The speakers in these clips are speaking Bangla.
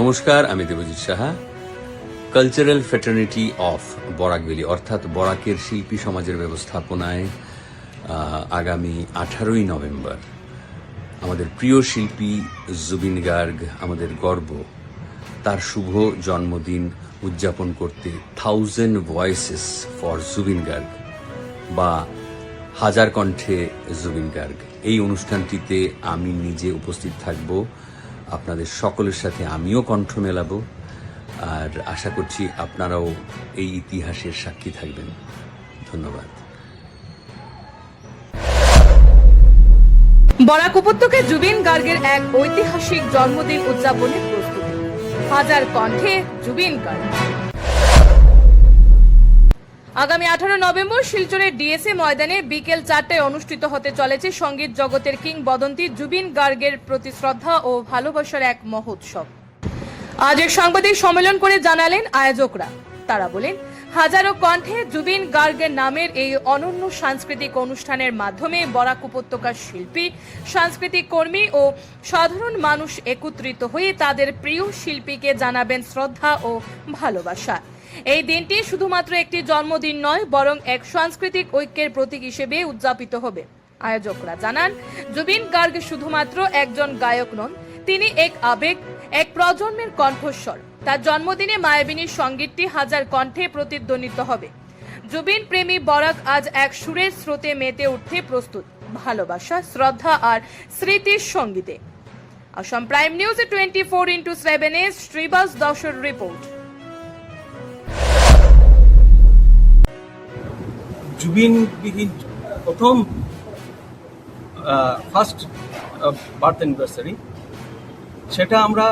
নমস্কার, আমি Debjit Saha. Cultural fraternity of Barak Valley অর্থাৎ বরাকের শিল্পী সমাজের ব্যবস্থাপনায় আগামী আঠারোই নভেম্বর আমাদের প্রিয় শিল্পী জুবিন গার্গ, আমাদের গর্ব। তার শুভ জন্মদিন উদযাপন করতে thousand voices for Zubeen Garg বা হাজার কণ্ঠে জুবিন গার্গ। এই অনুষ্ঠানটিতে আমি নিজে উপস্থিত থাকব। আপনাদের সকলের সাথে আমিও কণ্ঠ মেলাবো। আর আশা করছি আপনারাও এই ইতিহাসের সাক্ষী থাকবেন। ধন্যবাদ। বরাক উপত্যকে জুবিন গার্গের এক ঐতিহাসিক জন্মদিন উদযাপনের প্রস্তুতি। হাজার কণ্ঠে জুবিন গার্গ। আগামী আঠারো নভেম্বর শিলচরের ডিএসএ ময়দানে বিকেল চারটায় অনুষ্ঠিত হতে চলেছে সংগীত জগতের কিংবদন্তি জুবিন গার্গের প্রতি শ্রদ্ধা ও ভালোবাসার এক মহোৎসব। আজ এক সাংবাদিক সম্মেলন করে জানালেন আয়োজকরা। তারা বলেন, হাজারো কণ্ঠে জুবিন গার্গের নামের এই অনন্য সাংস্কৃতিক অনুষ্ঠানের মাধ্যমে বরাক উপত্যকার শিল্পী, সাংস্কৃতিক কর্মী ও সাধারণ মানুষ একত্রিত হয়ে তাদের প্রিয় শিল্পীকে জানাবেন শ্রদ্ধা ও ভালোবাসা। এই দিনটি শুধুমাত্র একটি জন্মদিন নয়, বরং এক সাংস্কৃতিক ঐক্যের প্রতীক হিসেবে উদযাপিত হবে। আয়োজকরা জানান, জুবিন গার্গ শুধুমাত্র একজন গায়ক নন, তিনি এক আবেগ, এক প্রজন্মের কণ্ঠস্বর। তার জন্মদিনে মায়াবিনীর সঙ্গীতটি হাজার কণ্ঠে প্রতিধ্বনিত হবে। জুবিন প্রেমী বরাক আজ এক সুরের স্রোতে মেতে উঠতে প্রস্তুত। ভালোবাসা, শ্রদ্ধা আর স্মৃতির সঙ্গীতে। অসম প্রাইম নিউজে টোয়েন্টি ফোর ইন্টু সেভেন এ শ্রীবাস দশর রিপোর্ট। জুবিন প্রথম ফার্স্ট বার্থ অ্যানিভার্সারি সেটা আমরা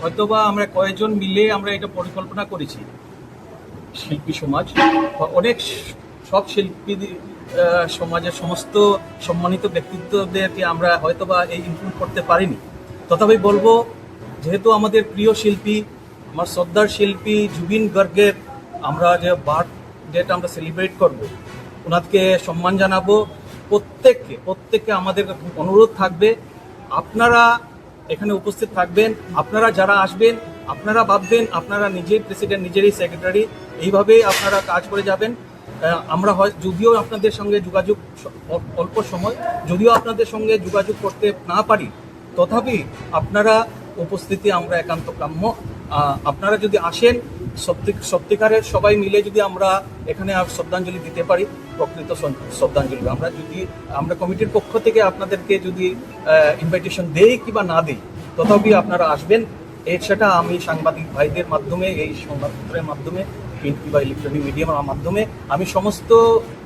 হয়তোবা আমরা কয়েকজন মিলে আমরা এটা পরিকল্পনা করেছি। শিল্পী সমাজ বা অনেক সব শিল্পী সমাজের সমস্ত সম্মানিত ব্যক্তিত্বদেরকে আমরা হয়তোবা এই ইনক্লুড করতে পারিনি। তথাপি বলব, যেহেতু আমাদের প্রিয় শিল্পী, আমার শ্রদ্ধার শিল্পী জুবিন গার্গের আমরা যে বার্থ ডেট আমরা সেলিব্রেট করব ওনাকে সম্মান জানাব। প্রত্যেককে প্রত্যেককে আমাদের অনুরোধ থাকবে। আপনারা এখানে উপস্থিত থাকবেন, আপনারা যারা আসবেন, আপনারা ভাববেন, আপনারা নিজেই প্রেসিডেন্ট নিজেরই সেক্রেটারি এইভাবেই আপনারা কাজ করে যাবেন। আমরা হয়, যদিও আপনাদের সঙ্গে যোগাযোগ অল্প সময়, যদিও আপনাদের সঙ্গে যোগাযোগ করতে না পারি, তথাপি আপনারা উপস্থিতি, আমরা একান্ত কাম্য আপনারা যদি আসেন, সত্যি সত্যিকারের সবাই মিলে যদি আমরা এখানে শ্রদ্ধাঞ্জলি দিতে পারি, প্রকৃত শ্রদ্ধাঞ্জলি। আমরা যদি আমরা কমিটির পক্ষ থেকে আপনাদেরকে যদি ইনভাইটেশন দেই কিংবা না দিই, তথাপি আপনারা আসবেন। সেটা আমি সাংবাদিক ভাইদের মাধ্যমে, এই সংবাদপত্রের মাধ্যমে প্রিন্ট কিংবা ইলেকট্রনিক মিডিয়ামের মাধ্যমে, আমি সমস্ত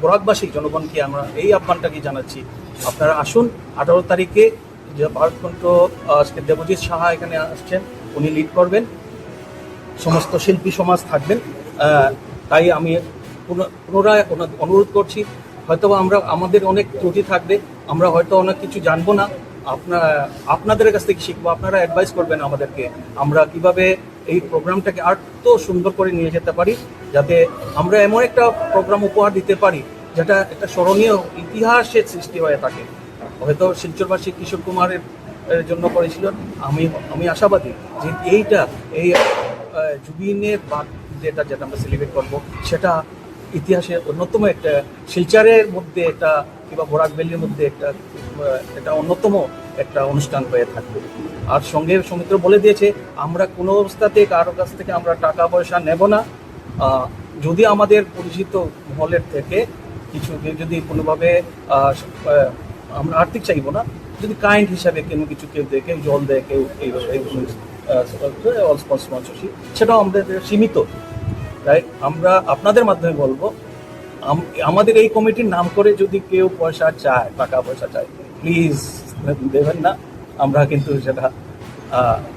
বরাকবাসী, জনগণকে আমরা এই আহ্বানটাকে জানাচ্ছি। আপনারা আসুন, আঠারো তারিখে যে ভারতকণ্ঠ দেবজিৎ সাহা এখানে আসছেন, উনি লিড করবেন। সমস্ত শিল্পী সমাজ থাকবেন। তাই আমি পুনরায় অনুরোধ করছি হয়তো আমরা আমাদের অনেক ত্রুটি থাকবে, আমরা হয়তো অনেক কিছু জানব না। আপনার আপনাদের কাছ থেকে শিখব, আপনারা অ্যাডভাইস করবেন আমাদেরকে। আমরা কীভাবে এই প্রোগ্রামটাকে আর তো সুন্দর করে নিয়ে যেতে পারি, যাতে আমরা এমন একটা প্রোগ্রাম উপহার দিতে পারি, যেটা একটা স্মরণীয় ইতিহাসের সৃষ্টি হয়ে থাকে। হয়তো শিলচরবাসী কিশোর কুমারের জন্য করেছিল। আমি আমি আশাবাদী যে এইটা এই জুবিনের যেটা যেটা আমরা সেলিব্রেট করব, সেটা ইতিহাসের অন্যতম একটা শিলচারের মধ্যে একটা কিংবা বরাক ভ্যালির মধ্যে একটা একটা অন্যতম একটা অনুষ্ঠান হয়ে থাকবে। আর সঙ্গে সমিত্র বলে দিয়েছে, আমরা কোনো অবস্থাতে কারও কাছ থেকে আমরা টাকা পয়সা নেব না। যদি আমাদের পরিচিত মহলের থেকে কিছু, যদি কোনোভাবে আমরা আর্থিক চাইব না, যদি কাইন্ড হিসাবে কোনো কিছু কেউ দেয়, কেউ জল দেয়, কেউ এই স্পন্সরশিপ সেটাও আমাদের সীমিত তাই আমরা আপনাদের মাধ্যমে বলব আমাদের এই কমিটির নাম করে যদি কেউ পয়সা চায়, টাকা পয়সা চায় প্লিজ দেবেন না। আমরা কিন্তু সেটা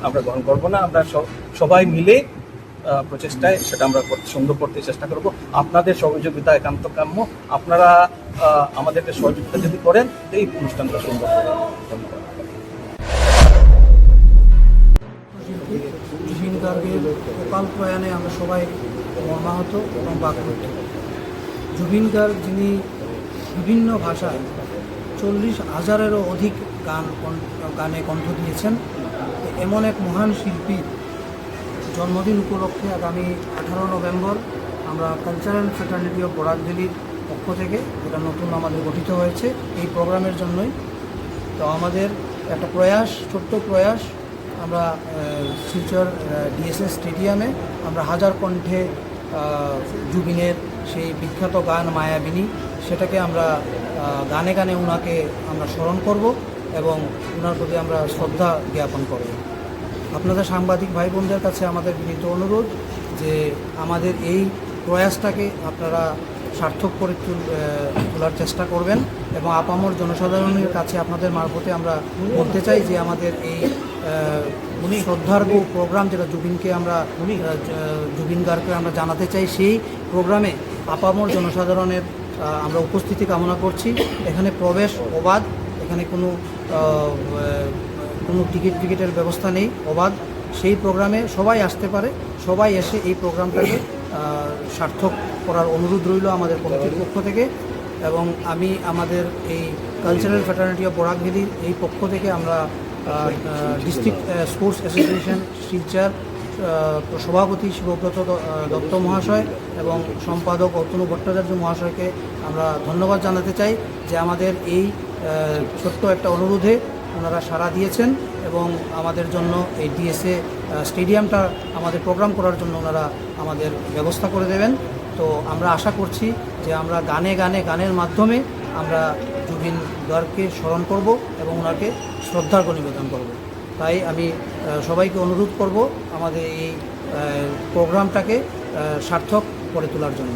আমরা গ্রহণ করব না। আমরা সব- সবাই মিলে প্রচেষ্টায় সেটা আমরা সুন্দর করতে চেষ্টা করব। আপনাদের সহযোগিতা একান্ত কাম্য। আপনারা আমাদেরকে সহযোগিতা যদি করেন, এই অনুষ্ঠানটা সুন্দর ধন্যবাদ। জুবিন গার্গের অকাল প্রয়াণে আমরা সবাই মর্মাহত এবং বাকরুদ্ধ জুবিন গার্গ যিনি বিভিন্ন ভাষায় চল্লিশ হাজারেরও অধিক গান গানে কণ্ঠ দিয়েছেন, এমন এক মহান শিল্পী জন্মদিন উপলক্ষে আগামী আঠারো নভেম্বর আমরা কালচারাল ফ্রেটার্নিটি অফ বরাকভ্যালির পক্ষ থেকে, যেটা নতুন আমাদের গঠিত হয়েছে, এই প্রোগ্রামের জন্যই। তো আমাদের একটা প্রয়াস, ছোট্ট প্রয়াস আমরা শিলচর ডিএসএস স্টেডিয়ামে আমরা হাজার কণ্ঠে জুবিনের সেই বিখ্যাত গান মায়াবিনী, সেটাকে আমরা গানে গানে ওনাকে আমরা স্মরণ করব এবং ওনার প্রতি আমরা শ্রদ্ধা জ্ঞাপন করব। আপনাদের সাংবাদিক ভাই বোনদের কাছে আমাদের বিনীত অনুরোধ যে আমাদের এই প্রয়াসটাকে আপনারা সার্থক করে তুল- তোলার চেষ্টা করবেন এবং আপামর জনসাধারণের কাছে আপনাদের মারফতে আমরা বলতে চাই যে আমাদের এই উনি শ্রদ্ধার্ঘ প্রোগ্রাম যেটা জুবিনকে আমরা জ- জুবিন গার্গকে আমরা জানাতে চাই, সেই প্রোগ্রামে আপামর জনসাধারণের আমরা উপস্থিতি কামনা করছি। এখানে প্রবেশ অবাধ, এখানে কোনো কোনো টিকিট টিকিটের ব্যবস্থা নেই, অবাধ। সেই প্রোগ্রামে সবাই আসতে পারে, সবাই এসে এই প্রোগ্রামটাকে সার্থক করার অনুরোধ রইল আমাদের কমিটির পক্ষ থেকে। এবং আমি আমাদের এই কালচারাল ফ্যাটার্নিটি অফ বরাকভেলির এই পক্ষ থেকে আমরা ডিস্ট্রিক্ট স্পোর্টস অ্যাসোসিয়েশন, শিলচর সভাপতি শিবব্রত দত্ত মহাশয় এবং সম্পাদক অতনু ভট্টাচার্য মহাশয়কে আমরা ধন্যবাদ জানাতে চাই যে আমাদের এই ছোট্ট একটা অনুরোধে ওনারা সাড়া দিয়েছেন এবং আমাদের জন্য এই ডিএসএ স্টেডিয়ামটা আমাদের প্রোগ্রাম করার জন্য ওনারা আমাদের ব্যবস্থা করে দেবেন। তো আমরা আশা করছি যে আমরা গানে গানে গানের মাধ্যমে আমরা জুবিন গার্গকে স্মরণ করব এবং ওনাকে শ্রদ্ধার্ঘ নিবেদন করব। তাই আমি সবাইকে অনুরোধ করব আমাদের এই প্রোগ্রামটাকে সার্থক করে তোলার জন্য।